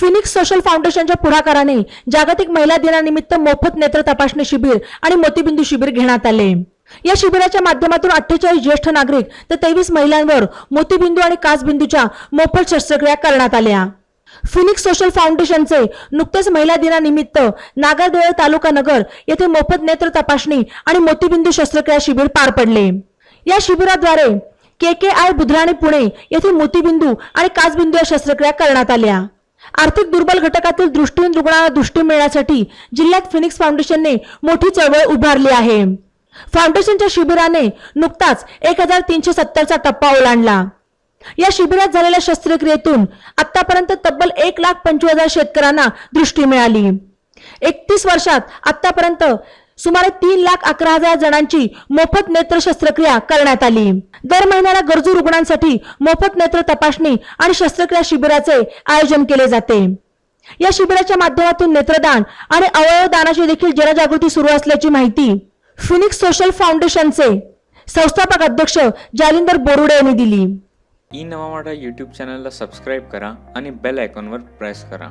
Phoenix social फाउंडेशनच्या पुढाकाराने जागतिक महिला दिनानिमित्त मोफत नेत्र तपासणी शिबिर आणि मोतीबिंदू शिबिर घेण्यात आले. या शिबिराच्या माध्यमातून अठ्ठेचाळीस ज्येष्ठ नागरिक तर तेवीस महिलांवर मोतीबिंदू आणि काचबिंदूच्या मोफत शस्त्रक्रिया करण्यात आल्या. फिनिक्स सोशल फाउंडेशनचे नुकतेच महिला दिनानिमित्त नागरदोळे तालुका नगर येथे मोफत नेत्र तपासणी आणि मोतीबिंदू शस्त्रक्रिया शिबिर पार पडले. या शिबिराद्वारे के के आय बुधराणी पुणे येथे मोतीबिंदू आणि काचबिंदू या शस्त्रक्रिया करण्यात आल्या. आर्थिक दुर्बल घटकातील दृष्टीहीन रुग्णांना दृष्टी मिळण्यासाठी जिल्ह्यात फिनिक्स फाउंडेशनने मोठी चळवळ उभारली आहे. फाउंडेशनच्या शिबिराने नुकताच एक हजार तीनशे सत्तरचा टप्पा ओलांडला. या शिबिरात झालेल्या शस्त्रक्रियेतून आतापर्यंत तब्बल एक लाख पंचवीस हजार शेतकऱ्यांना दृष्टी मिळाली. एकतीस वर्षात आतापर्यंत सुमारे तीन लाख अकरा हजार जणांची मोफत नेत्र शस्त्रक्रिया करण्यात आली. दर महिन्याला गरजू रुग्णांसाठी मोफत नेत्र तपासणी आणि शस्त्रक्रिया शिबिराचे आयोजन केले जाते. या शिबिराच्या माध्यमातून नेत्रदान आणि अवयवदानाची देखील जनजागृती सुरू असल्याची माहिती फिनिक्स सोशल फाउंडेशनचे संस्थापक अध्यक्ष जालिंदर बोरुडे यांनी दिली. ई नवा मराठा यूट्यूब चॅनलला सबस्क्राईब करा आणि बेल आयकॉनवर प्रेस करा.